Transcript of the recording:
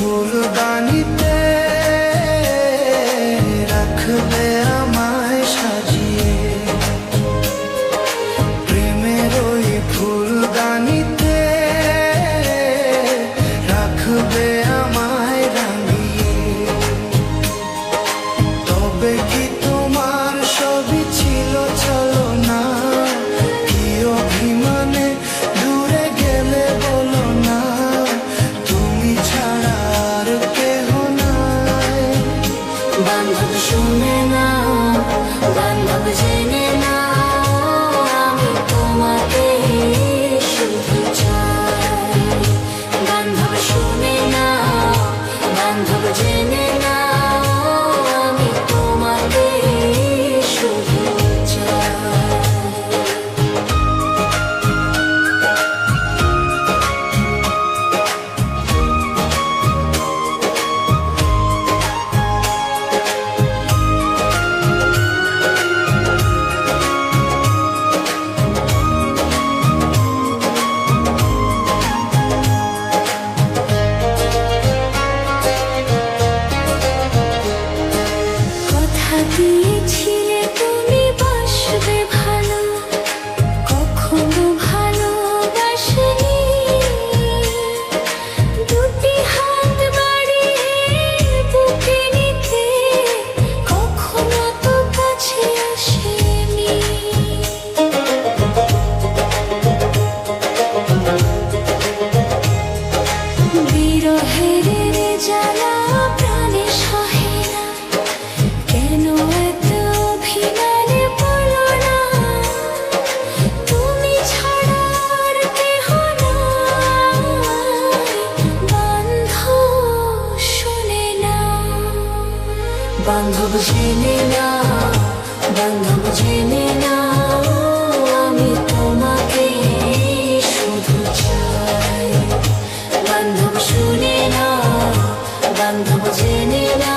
Pour l'urbanité বান্ধব শুনে না বান্ধব বান্ধব জেনে না বান্ধব জেনে না আমি তোমাকে শুধু চাই। বান্ধব শুনে না বান্ধব জেনে না